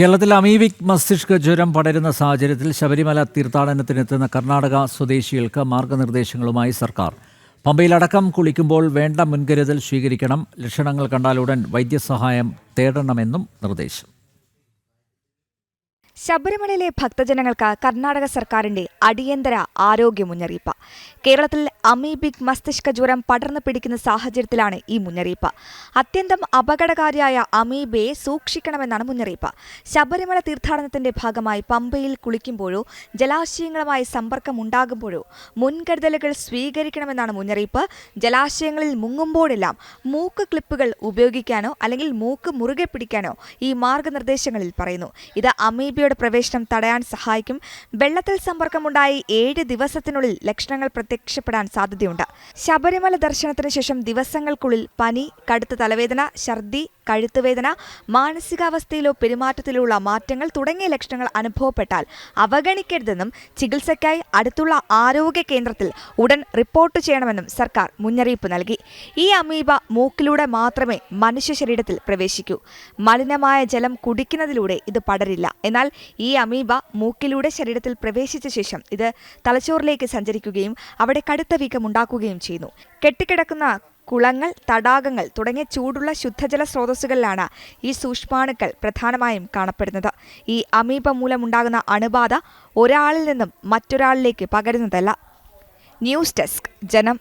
കേരളത്തിൽ അമീബിക് മസ്തിഷ്ക ജ്വരം പടരുന്ന സാഹചര്യത്തിൽ ശബരിമല തീർത്ഥാടനത്തിനെത്തുന്ന കർണാടക സ്വദേശികൾക്ക് മാർഗനിർദ്ദേശങ്ങളുമായി സർക്കാർ. പമ്പയിലടക്കം കുളിക്കുമ്പോൾ വേണ്ട മുൻകരുതൽ സ്വീകരിക്കണം. ലക്ഷണങ്ങൾ കണ്ടാലുടൻ വൈദ്യസഹായം തേടണമെന്നും നിർദ്ദേശം. ശബരിമലയിലെ ഭക്തജനങ്ങൾക്ക് കർണാടക സർക്കാരിന്റെ അടിയന്തര ആരോഗ്യ മുന്നറിയിപ്പ് കേരളത്തിൽ അമീബിക് മസ്തിഷ്ക ജ്വരം പടർന്നു പിടിക്കുന്ന സാഹചര്യത്തിലാണ് ഈ മുന്നറിയിപ്പ്. അത്യന്തം അപകടകാരിയായ അമീബയെ സൂക്ഷിക്കണമെന്നാണ് മുന്നറിയിപ്പ്. ശബരിമല തീർത്ഥാടനത്തിന്റെ ഭാഗമായി പമ്പയിൽ കുളിക്കുമ്പോഴോ ജലാശയങ്ങളുമായി സമ്പർക്കമുണ്ടാകുമ്പോഴോ മുൻകരുതലുകൾ സ്വീകരിക്കണമെന്നാണ് മുന്നറിയിപ്പ്. ജലാശയങ്ങളിൽ മുങ്ങുമ്പോഴെല്ലാം മൂക്ക് ക്ലിപ്പുകൾ ഉപയോഗിക്കാനോ അല്ലെങ്കിൽ മൂക്ക് മുറുകെ പിടിക്കാനോ ഈ മാർഗനിർദ്ദേശങ്ങളിൽ പറയുന്നു. ഇത് അമീബയുടെ പ്രവേശനം തടയാൻ സഹായിക്കും. വെള്ളത്തിൽ സമ്പർക്കമുണ്ടായി ഏഴ് ദിവസത്തിനുള്ളിൽ ലക്ഷണങ്ങൾ പ്രത്യക്ഷപ്പെടാൻ സാധ്യതയുണ്ട്. ശബരിമല ദർശനത്തിന് ശേഷം ദിവസങ്ങൾക്കുള്ളിൽ പനി കടുത്ത തലവേദന ഛർദി കഴുത്തുവേദന മാനസികാവസ്ഥയിലോ പെരുമാറ്റത്തിലോ ഉള്ള മാറ്റങ്ങൾ തുടങ്ങിയ ലക്ഷണങ്ങൾ അനുഭവപ്പെട്ടാൽ അവഗണിക്കരുതെന്നും ചികിത്സയ്ക്കായി അടുത്തുള്ള ആരോഗ്യ കേന്ദ്രത്തിൽ ഉടൻ റിപ്പോർട്ട് ചെയ്യണമെന്നും സർക്കാർ മുന്നറിയിപ്പ് നൽകി. ഈ അമീബ മൂക്കിലൂടെ മാത്രമേ മനുഷ്യ ശരീരത്തിൽ പ്രവേശിക്കൂ. മലിനമായ ജലം കുടിക്കുന്നതിലൂടെ ഇത് പടരില്ല. എന്നാൽ ഈ അമീബ മൂക്കിലൂടെ ശരീരത്തിൽ പ്രവേശിച്ച ശേഷം ഇത് തലച്ചോറിലേക്ക് സഞ്ചരിക്കുകയും അവിടെ കടുത്ത വീക്കം ഉണ്ടാക്കുകയും ചെയ്യുന്നു. കെട്ടിക്കിടക്കുന്ന കുളങ്ങൾ തടാകങ്ങൾ തുടങ്ങിയ ചൂടുള്ള ശുദ്ധജല സ്രോതസ്സുകളിലാണ് ഈ സൂക്ഷ്മാണുക്കൾ പ്രധാനമായും കാണപ്പെടുന്നത്. ഈ അമീബ മൂലമുണ്ടാകുന്ന അണുബാധ ഒരാളിൽ നിന്നും മറ്റൊരാളിലേക്ക് പകരുന്നതല്ല. ന്യൂസ് ഡെസ്ക് ജനം